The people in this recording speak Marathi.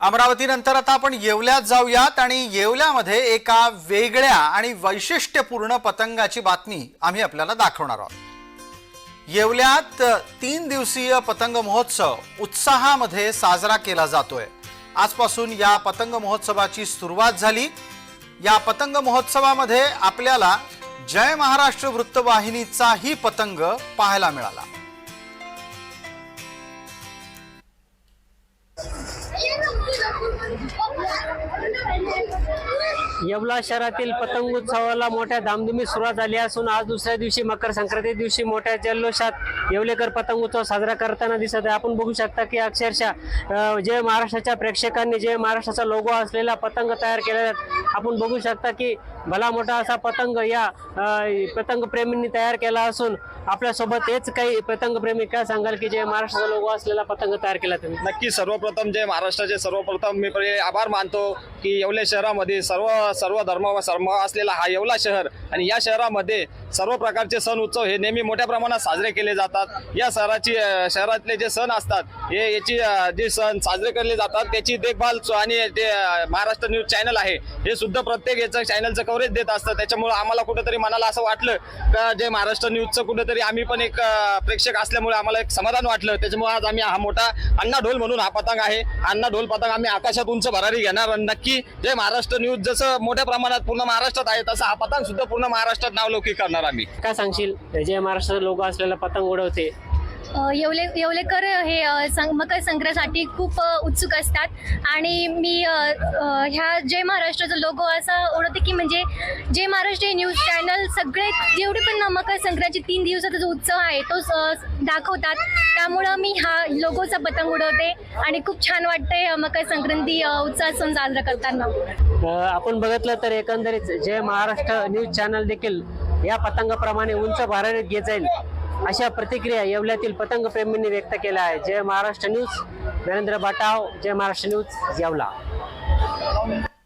अमरावतीनंतर आता आपण येवल्यात जाऊयात आणि येवल्यामध्ये एका वेगळ्या आणि वैशिष्ट्यपूर्ण पतंगाची बातमी आम्ही आपल्याला दाखवणार आहोत. येवल्यात तीन दिवसीय पतंग महोत्सव उत्साहामध्ये साजरा केला जातोय. आजपासून या पतंग महोत्सवाची सुरुवात झाली. या पतंग महोत्सवामध्ये आपल्याला जय महाराष्ट्र वृत्तवाहिनीचाही पतंग पाहायला मिळाला. येवला शहरातील पतंग उत्सवाला मोठ्या धामधुमीत सुरुवात झाली असून आज दुसऱ्या दिवशी मकर संक्रांती दिवशी मोठ्या जल्लोषात येवलेकर पतंग उत्सव साजरा करताना दिसत आहे. आपण बघू शकता की अक्षरशः जे महाराष्ट्राच्या प्रेक्षकांनी जे महाराष्ट्राचा लोगो असलेला पतंग तयार केलेला आपण बघू शकता की भला मोठा असा पतंग या पतंग प्रेमींनी तयार केला असून आपल्यासोबत हेच काही पतंग प्रेमी काय सांगाल की जे महाराष्ट्राचा लोगो असलेला पतंग तयार केला तुम्ही? नक्की सर्वप्रथम जे महाराष्ट्राचे सर्वप्रथम मी आभार मानतो की येवले शहरामध्ये सर्व सर्व धर्म व सर्व असलेला हा येवला शहर आणि या शहरामध्ये सर्व प्रकारचे सण उत्सव हे नेहमी मोठ्या प्रमाणात साजरे केले जातात. या शहराची शहरातले जे सण असतात हे याची जे सण साजरे केले जातात त्याची देखभाल आणि ते महाराष्ट्र न्यूज चॅनल आहे हे सुद्धा प्रत्येक याचं चॅनलचं कव्हरेज देत असतं त्याच्यामुळे आम्हाला कुठेतरी मनाला असं वाटलं का जे महाराष्ट्र न्यूजचं कुठेतरी आम्ही पण एक प्रेक्षक असल्यामुळे आम्हाला एक समाधान वाटलं. त्याच्यामुळे आज आम्ही हा मोठा अण्णा ढोल म्हणून हा पतंग आहे. अण्णा ढोल पतंग आम्ही आकाशात उंच भरारी घेणार आणि नक्की जे महाराष्ट्र न्यूज जसं मोठ्या प्रमाणात पूर्ण महाराष्ट्रात आहे तसं हा पतंग सुद्धा पूर्ण महाराष्ट्रात नावलौकिक करणार आम्ही. काय सांगशील? जे महाराष्ट्रात लोक असलेला पतंग उडवते. येवले येवलेकर हे सं मकर संक्रांतीसाठी खूप उत्सुक असतात. आणि मी ह्या जय महाराष्ट्राचा लोगो असा ओळखते की म्हणजे जय महाराष्ट्र हे न्यूज चॅनल सगळे जेवढे पण मकर संक्रांतीचे तीन दिवसाचा जो उत्सव आहे तो दाखवतात. त्यामुळं मी हा लोगोचा पतंग उडवते आणि खूप छान वाटते मकर संक्रांती अ, उत्साह सण साजरा करताना. आपण बघितलं तर एकंदरीत जे महाराष्ट्र न्यूज चॅनल देखील या पतंगाप्रमाणे उंच भारत घेत जाईल अशा प्रतिक्रिया येवल्यातील पतंग प्रेमींनी व्यक्त केल्या आहे जय महाराष्ट्र न्यूज नरेंद्र बाटाव जय महाराष्ट्र न्यूज येवला.